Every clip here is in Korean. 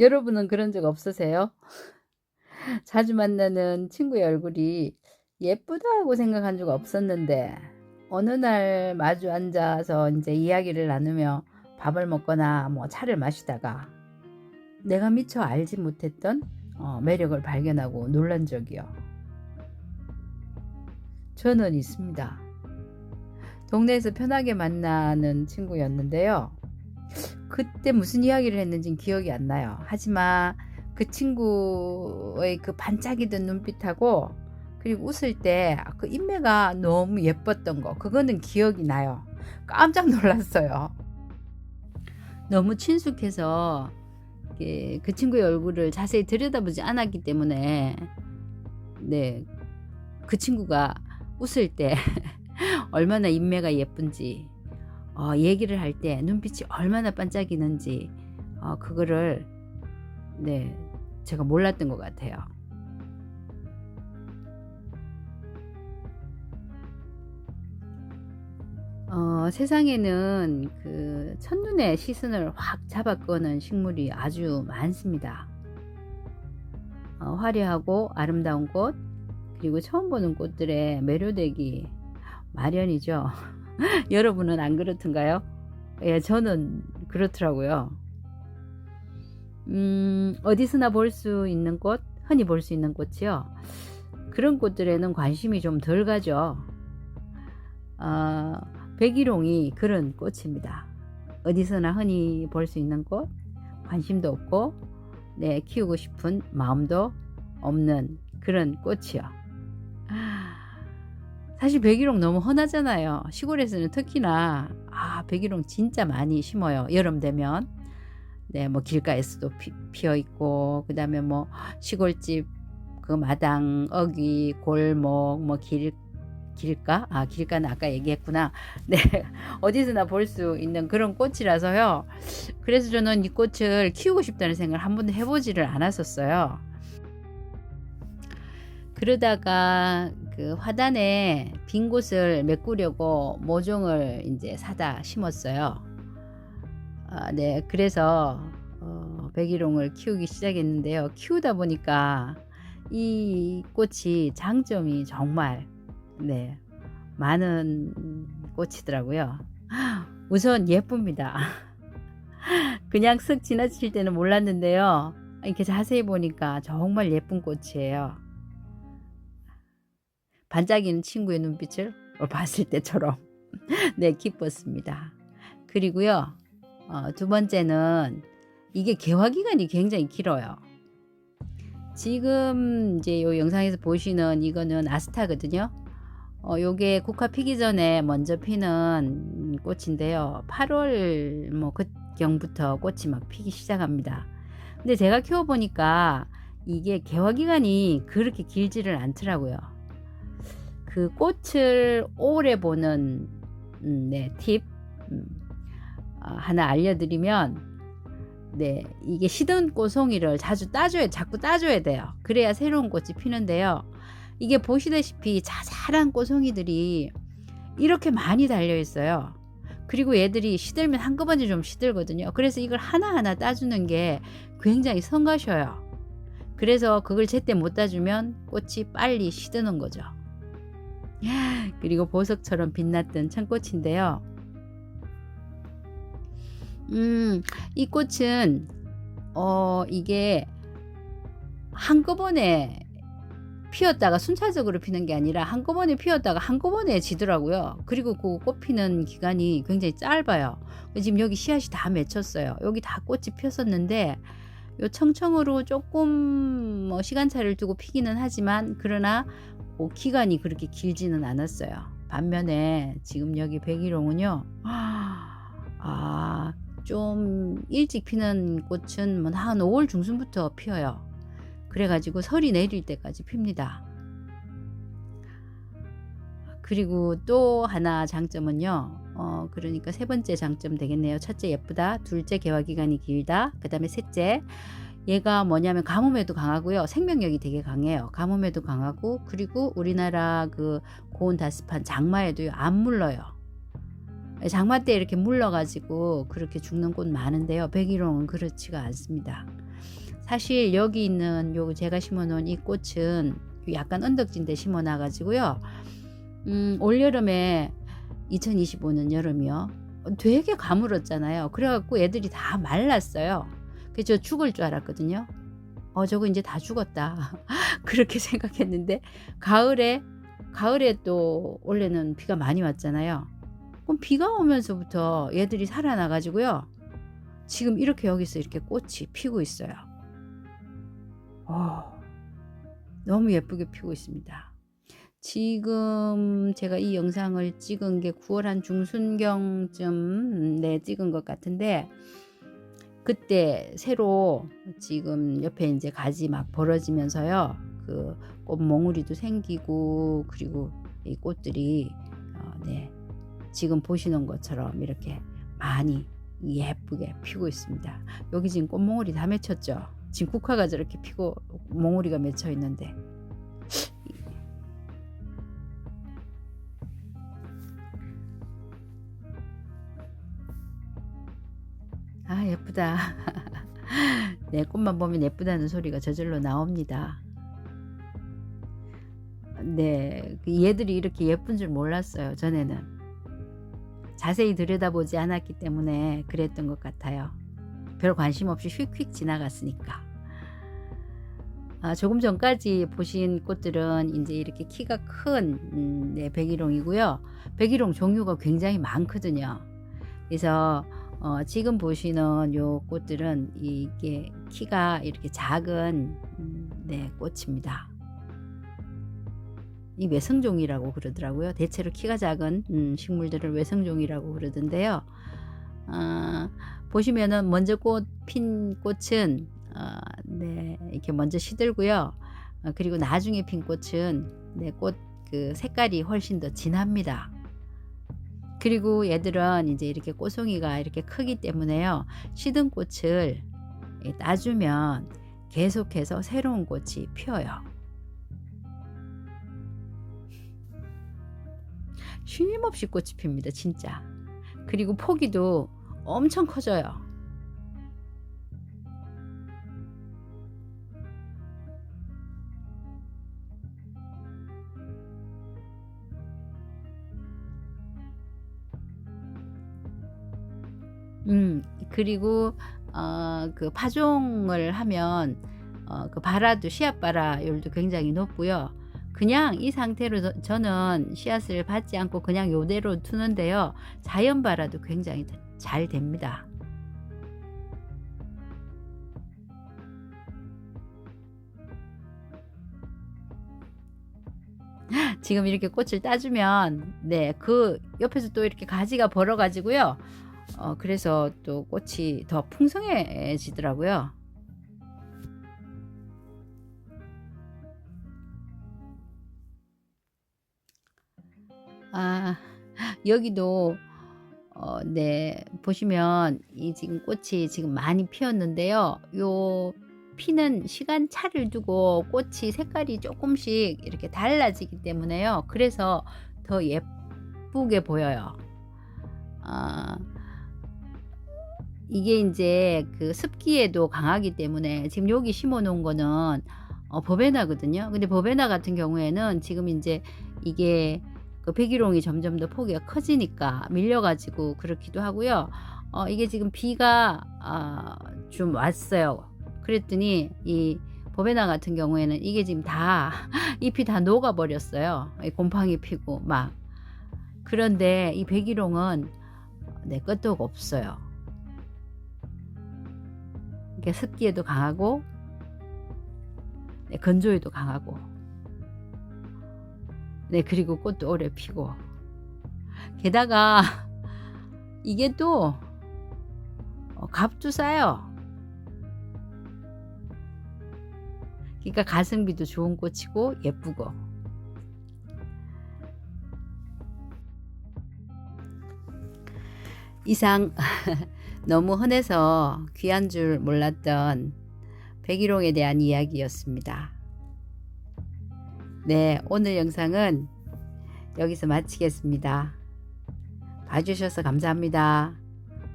여러분은 그런 적 없으세요? 자주 만나는 친구의 얼굴이 예쁘다고 생각한 적 없었는데 어느 날 마주 앉아서 이제 이야기를 나누며 밥을 먹거나 뭐 차를 마시다가 내가 미처 알지 못했던 어, 매력을 발견하고 놀란 적이요. 저는 있습니다. 동네에서 편하게 만나는 친구였는데요. 그때 무슨 이야기를 했는지 기억이 안 나요. 하지만 그 친구의 그 반짝이던 눈빛하고 그리고 웃을 때 그 인매가 너무 예뻤던 거 그거는 기억이 나요. 깜짝 놀랐어요. 너무 친숙해서 그 친구의 얼굴을 자세히 들여다보지 않았기 때문에 네 그 친구가 웃을 때 얼마나 인매가 예쁜지 어, 얘기를 할 때 눈빛이 얼마나 반짝이는지 어, 그거를 네 제가 몰랐던 것 같아요. 어, 세상에는 그 첫눈에 시선을 확 잡아끄는 식물이 아주 많습니다. 어, 화려하고 아름다운 꽃, 그리고 처음 보는 꽃들에 매료되기 마련이죠. 여러분은 안 그렇던가요? 예, 저는 그렇더라고요. 음, 어디서나 볼 수 있는 꽃, 흔히 볼 수 있는 꽃이요. 그런 꽃들에는 관심이 좀 덜 가죠. 어, 백일홍이 그런 꽃입니다. 어디서나 흔히 볼 수 있는 꽃, 관심도 없고, 네, 키우고 싶은 마음도 없는 그런 꽃이요. 사실 백일홍 너무 흔하잖아요. 시골에서는 특히나 아 백일홍 진짜 많이 심어요. 여름 되면 네 뭐 길가에서도 피, 피어 있고 그 다음에 뭐 시골집 그 마당 어귀 골목 뭐 길 길가 아 길가는 아까 얘기했구나. 네 어디서나 볼 수 있는 그런 꽃이라서요. 그래서 저는 이 꽃을 키우고 싶다는 생각을 한 번도 해보지를 않았었어요. 그러다가 그 화단에 빈 곳을 메꾸려고 모종을 이제 사다 심었어요. 아, 네, 그래서 어, 백일홍을 키우기 시작했는데요. 키우다 보니까 이 꽃이 장점이 정말 네 많은 꽃이더라고요. 우선 예쁩니다. 그냥 쓱 지나칠 때는 몰랐는데요. 이렇게 자세히 보니까 정말 예쁜 꽃이에요. 반짝이는 친구의 눈빛을 봤을 때처럼 네 기뻤습니다. 그리고요 어, 두 번째는 이게 개화 기간이 굉장히 길어요. 지금 이제 요 영상에서 보시는 이거는 아스타거든요. 어, 요게 국화 피기 전에 먼저 피는 꽃인데요. 8월 뭐 그경부터 꽃이 막 피기 시작합니다. 근데 제가 키워보니까 이게 개화 기간이 그렇게 길지를 않더라고요. 그 꽃을 오래 보는 음, 네, 팁 음, 어, 하나 알려드리면 네 이게 시든 꽃송이를 자주 따줘야 자꾸 따줘야 돼요. 그래야 새로운 꽃이 피는데요. 이게 보시다시피 자잘한 꽃송이들이 이렇게 많이 달려 있어요. 그리고 얘들이 시들면 한꺼번에 좀 시들거든요. 그래서 이걸 하나하나 따주는 게 굉장히 성가셔요. 그래서 그걸 제때 못 따주면 꽃이 빨리 시드는 거죠. 그리고 보석처럼 빛났던 청꽃인데요. 음, 이 꽃은 어 이게 한꺼번에 피었다가 순차적으로 피는 게 아니라 한꺼번에 피었다가 한꺼번에 지더라고요. 그리고 그 꽃 피는 기간이 굉장히 짧아요. 지금 여기 씨앗이 다 맺혔어요. 여기 다 꽃이 폈었는데 요 청청으로 조금 뭐 시간차를 두고 피기는 하지만 그러나 뭐 기간이 그렇게 길지는 않았어요. 반면에 지금 여기 백일홍은요. 아, 좀 일찍 피는 꽃은 뭐한 5월 중순부터 피어요. 그래가지고 설이 내릴 때까지 핍니다. 그리고 또 하나 장점은요. 어, 그러니까 세 번째 장점 되겠네요. 첫째 예쁘다. 둘째 개화 기간이 길다. 그 다음에 셋째 얘가 뭐냐면 가뭄에도 강하고요. 생명력이 되게 강해요. 가뭄에도 강하고 그리고 우리나라 그 고온 다습한 장마에도요. 안 물러요. 장마 때 이렇게 물러가지고 그렇게 죽는 꽃 많은데요. 백일홍은 그렇지가 않습니다. 사실 여기 있는 요 제가 심어놓은 이 꽃은 약간 언덕진데 심어놔가지고요. 음, 올 여름에 2025년 여름이요. 되게 가물었잖아요. 그래갖고 애들이 다 말랐어요. 그래서 저 죽을 줄 알았거든요. 어, 저거 이제 다 죽었다. 그렇게 생각했는데, 가을에, 가을에 또 원래는 비가 많이 왔잖아요. 그럼 비가 오면서부터 얘들이 살아나가지고요. 지금 이렇게 여기서 이렇게 꽃이 피고 있어요. 어, 너무 예쁘게 피고 있습니다. 지금 제가 이 영상을 찍은 게 9월 한 중순경쯤 네 찍은 것 같은데 그때 새로 지금 옆에 이제 가지 막 벌어지면서요 그 꽃몽우리도 생기고 그리고 이 꽃들이 어, 네 지금 보시는 것처럼 이렇게 많이 예쁘게 피고 있습니다. 여기 지금 꽃몽우리 다 맺혔죠. 지금 국화가 저렇게 피고 몽우리가 맺혀 있는데 예쁘다. 내 꽃만 보면 예쁘다는 소리가 저절로 나옵니다. 네, 그 얘들이 이렇게 예쁜 줄 몰랐어요. 전에는 자세히 들여다보지 않았기 때문에 그랬던 것 같아요. 별 관심 없이 휙휙 지나갔으니까. 아, 조금 전까지 보신 꽃들은 이제 이렇게 키가 큰 음, 네, 백일홍이고요. 백일홍 종류가 굉장히 많거든요. 그래서 어, 지금 보시는 요 꽃들은 이게 키가 이렇게 작은 음, 네, 꽃입니다. 이 외성종이라고 그러더라고요. 대체로 키가 작은 음, 식물들을 외성종이라고 그러던데요. 어, 보시면은 먼저 꽃 핀 꽃은 어, 네, 이렇게 먼저 시들고요. 어, 그리고 나중에 핀 꽃은 네, 꽃 그 색깔이 훨씬 더 진합니다. 그리고 얘들은 이제 이렇게 꽃송이가 이렇게 크기 때문에요. 시든 꽃을 따주면 계속해서 새로운 꽃이 피어요. 쉼없이 꽃이 핍니다, 진짜. 그리고 포기도 엄청 커져요. 음, 그리고 어, 그 파종을 하면 어, 그 발화도 씨앗 발화율도 굉장히 높고요. 그냥 이 상태로 저- 저는 씨앗을 받지 않고 그냥 요대로 두는데요. 자연 발화도 굉장히 잘 됩니다. 지금 이렇게 꽃을 따주면 네, 그 옆에서 또 이렇게 가지가 벌어 가지고요. 어, 그래서 또 꽃이 더 풍성해지더라고요. 아, 여기도 어, 네, 보시면 이 지금 꽃이 지금 많이 피었는데요. 요 피는 시간 차를 두고 꽃이 색깔이 조금씩 이렇게 달라지기 때문에요. 그래서 더 예쁘게 보여요. 아, 이게 이제 그 습기에도 강하기 때문에 지금 여기 심어 놓은 거는 어, 버베나거든요. 근데 버베나 같은 경우에는 지금 이제 이게 그 백일홍이 점점 더 폭이가 커지니까 밀려가지고 그렇기도 하고요. 어, 이게 지금 비가 아, 좀 왔어요. 그랬더니 이 버베나 같은 경우에는 이게 지금 다 잎이 다 녹아 버렸어요. 곰팡이 피고 막 그런데 이 백일홍은 내 끄떡 없어요. 이게 습기에도 강하고 네, 건조에도 강하고. 네 그리고 꽃도 오래 피고. 게다가 이게 또 어, 값도 싸요. 그러니까 가성비도 좋은 꽃이고 예쁘고. 이상 너무 흔해서 귀한 줄 몰랐던 백일홍에 대한 이야기였습니다. 네, 오늘 영상은 여기서 마치겠습니다. 봐주셔서 감사합니다.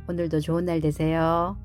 오늘도 좋은 날 되세요.